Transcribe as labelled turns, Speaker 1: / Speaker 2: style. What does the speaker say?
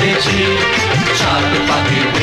Speaker 1: নিয়ে যাব যখন